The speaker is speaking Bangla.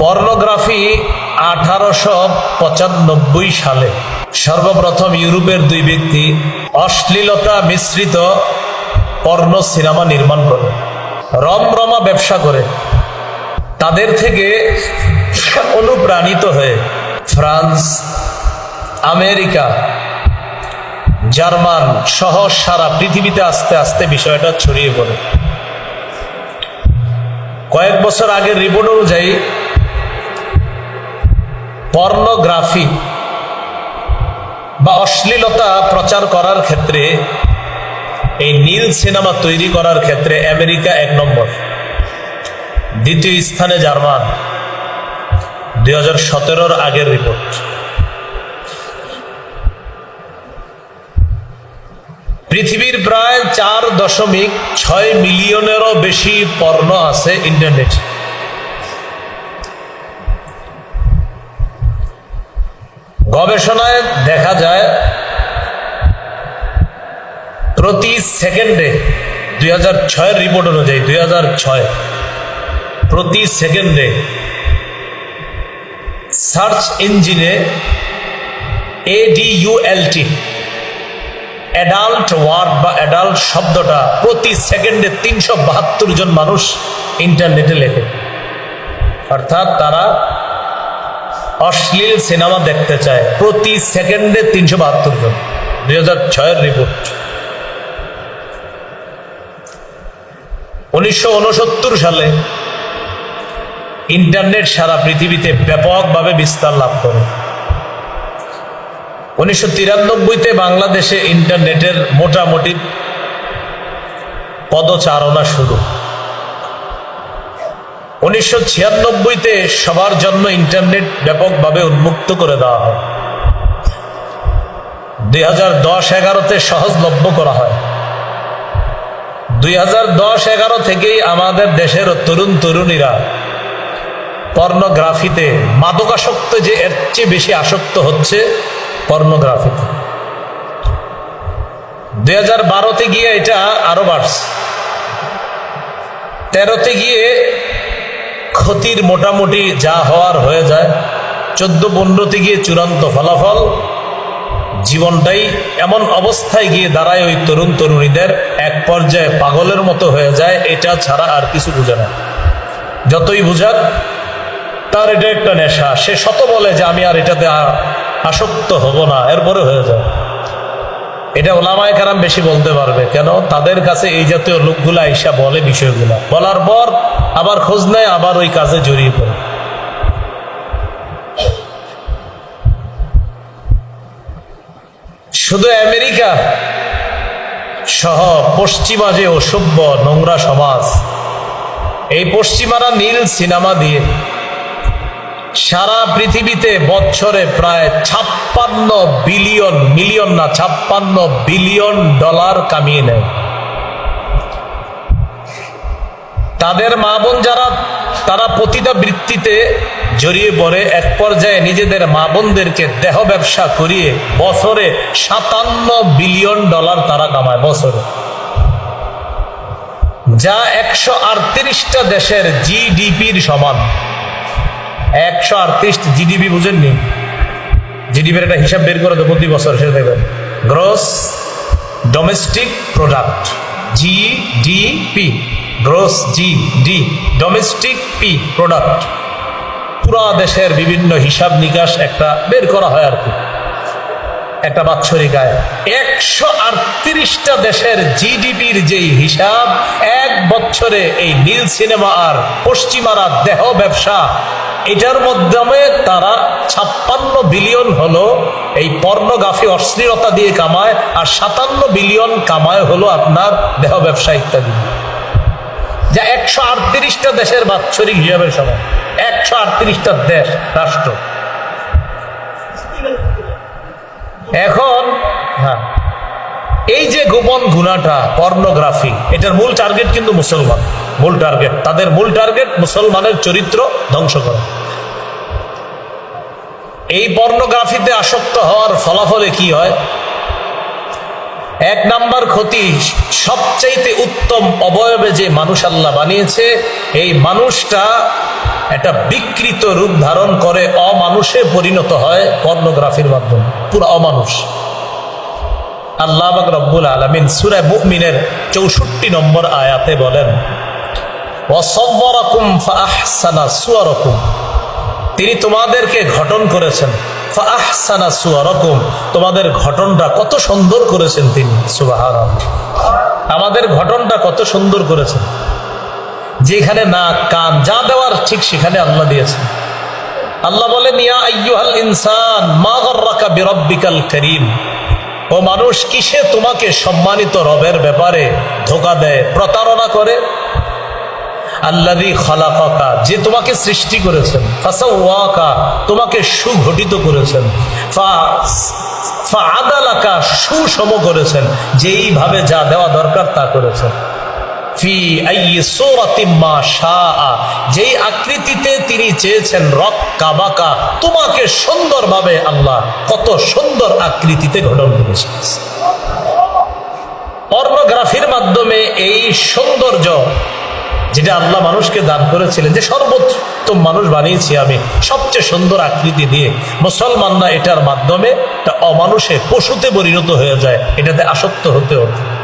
পর্নোগ্রাফি আঠারোশো পঁচানব্বই সালে। সর্বপ্রথম ইউরোপের দুই ব্যক্তি অশ্লীলতা মিশ্রিত পর্ণ সিনেমা নির্মাণ করে। রমরমা ব্যবসা করে। তাদের থেকে অনুপ্রাণিত হয়ে ফ্রান্স, আমেরিকা, জার্মান সহ সারা পৃথিবীতে আস্তে আস্তে বিষয়টা ছড়িয়ে পড়ে। কয়েক বছর আগের রিপোর্ট অনুযায়ী পর্নোগ্রাফি বা অশ্লীলতা প্রচার করার ক্ষেত্রে, এই নীল সিনেমা তৈরি করার ক্ষেত্রে আমেরিকা এক নম্বর। দ্বিতীয় স্থানে জার্মান। দুই হাজার সতেরোর আগের রিপোর্ট। পৃথিবীর প্রায় চার দশমিক ছয় মিলিয়নেরও বেশি পর্ণ আছে ইন্টারনেট। গবেষণায় দেখা যায় প্রতি সেকেন্ডে দুই হাজার ছয়ের রিপোর্ট অনুযায়ী, দুই হাজার ছয়, প্রতি সেকেন্ডে সার্চ ইঞ্জিনে A D U L T adult word বা অ্যাডাল্ট শব্দটা প্রতি সেকেন্ডে তিনশো বাহাত্তর জন মানুষ ইন্টারনেটে লেখে। অর্থাৎ তারা অশ্লীল সিনেমা দেখতে চায়। প্রতি সেকেন্ডে তিনশো বাহাত্তর জন। দুই হাজার ছয়ের রিপোর্ট উনিশশো উনসত্তর সালে ইন্টারনেট সারা পৃথিবীতে ব্যাপকভাবে বিস্তার লাভ করে। উনিশশো তিরানব্বইতে বাংলাদেশে ইন্টারনেটের মোটামুটি পদচারণা শুরু। উনিশশো ছিয়ানব্বইতে সবার জন্য ইন্টারনেট ব্যাপকভাবে উন্মুক্ত করে দেওয়া হয়। দুই হাজার দশ এগারোতে সহজলভ্য করা হয়। দুই হাজার দশ এগারো থেকেই আমাদের দেশের তরুণ তরুণীরা পর্নোগ্রাফিতে মাদকাসক্ত যে এর চেয়ে বেশি আসক্ত হচ্ছে পর্নোগ্রাফিতে। দুই হাজার বারোতে গিয়ে এটা আরও বাড়ছে। তেরোতে গিয়ে ক্ষতির মোটামুটি যা হওয়ার হয়ে যায়, চোদ্দ পনেরোতে গিয়ে চূড়ান্ত ফলাফল। জীবনটাই এমন অবস্থায় গিয়ে দাঁড়ায় ওই তরুণ তরুণীদের, এক পর্যায়ে পাগলের মতো হয়ে যায়, এটা ছাড়া আর কিছু বুঝে না। যতই বুঝাক, তার এটা একটা নেশা। সে শত বলে যে আমি আর এটাতে আসক্ত হব না, এরপরে হয়ে যায়। এটা ওলামায় কারাম বেশি বলতে পারবে। কেন? তাদের কাছে এই জাতীয় লোকগুলা আইসা বলে বিষয়গুলা। বলার পর আবার খোঁজ নেয়, আবার ওই কাজে জড়িয়ে পড়ে। শুধু আমেরিকা সহ পশ্চিমা যে অসভ্য নোংরা সমাজ, এই পশ্চিমারা নীল সিনেমা দিয়ে সারা পৃথিবীতে বছরে প্রায় ছাপ্পান্ন বিলিয়ন, মিলিয়ন না, ছাপ্পান্ন বিলিয়ন ডলার কামিয়ে নেয়। তাদের মা বোন যারা, তারা প্রতিটা বৃত্তিতে জড়িয়ে পড়ে, এক পর্যায়ে নিজেদের মা বোনদেরকে দেহ ব্যবসা করিয়ে বছরে সাতান্ন বিলিয়ন ডলার তারা কামায় বছরে। যা একশো আটত্রিশটা দেশের জিডিপির সমান। একশো আটত্রিশ জিডিপি বুঝেননি। জিডিপির একটা হিসাব বের করে দেবো প্রতি বছর, সেটা দেখবেন। Gross domestic product GDP gross G D domestic P product পুরা দেশের বিভিন্ন হিসাব নিকাশ একটা বের করা হয় আর কি। একটা বাৎসরিক আয়। একশো আটত্রিশটা দেশের জিডিপির যেই হিসাব, এক বছরে এই নীল সিনেমা আর পশ্চিমারা দেহ ব্যবসা এটার মাধ্যমে তারা ছাপ্পান্ন বিলিয়ন হলো এই পর্নোগ্রাফি অশ্লীলতা দিয়ে কামায়, আর সাতান্ন বিলিয়ন কামায় হলো আপনার দেহ ব্যবসা ইত্যাদি। যা একশো আটত্রিশটা দেশের বাৎসরিক হিসাবের সময় একশো আটত্রিশটা দেশ, রাষ্ট্র। এখন হ্যাঁ। এই যে গোপন গুণাটা পর্নোগ্রাফি এটার মূল টার্গেট কিন্তু মুসলমান। মূল টার্গেট তাদের মূল টার্গেট মুসলমানের চরিত্র ধ্বংস করা। এই পর্নোগ্রাফিতে আসক্ত হওয়ার ফলাফলে কি হয়? এক নাম্বার ক্ষতি, সবচাইতে উত্তম অবয়বে যে মানুষ আল্লাহ বানিয়েছে, এই মানুষটা একটা বিকৃত রূপ ধারণ করে অমানুষে পরিণত হয় পর্নোগ্রাফির মাধ্যমে। পুরো অমানুষ। আল্লাহ রব্বুল আলমিন সুরে মুমিনের চৌষট্টি নম্বর আয়াতে বলেন সুয়ারাকুম। তিনি তোমাদেরকে ঘটন করেছেন তোমাদের ঘটনটা কত সুন্দর করেছেন তিনি, সুবহানাল্লাহ। আমাদের ঘটনটা কত সুন্দর করেছেন। যেখানে না কান, যা দেওয়ার ঠিক সেখানে আল্লাহ দিয়েছেন। আল্লাহ বলেন, ইয়া আইয়ুহাল ইনসান, মা গর্রাকা বিরব্বিকাল করিম। ও মানুষ কিসে তোমাকে সম্মানিত রবের ব্যাপারে ধোকা দেয়, প্রতারণা করে? আল্লাদি খলাকাকা, যে তোমাকে সৃষ্টি করেছেন, ফাসাওয়াকা, তোমাকে সুঘটিত করেছেন, ফা আদালাকা সুসম করেছেন, যেইভাবে যা দেওয়া দরকার তা করেছেন। যেই আকৃতিতে তিনি চেয়েছেন রক্কা বাকা তোমাকে সুন্দরভাবে আল্লাহ কত সুন্দর আকৃতিতে গঠন করেছেন পর্নোগ্রাফির মাধ্যমে এই সৌন্দর্য যেটা আল্লাহ মানুষকে দান করেছিলেন, যে সর্বোত্তম মানুষ বানিয়েছি আমি, সবচেয়ে সুন্দর আকৃতি দিয়ে, মুসলমানরা এটার মাধ্যমে অমানুষে পশুতে পরিণত হয়ে যায়, এটাতে আসক্ত হতে হতে।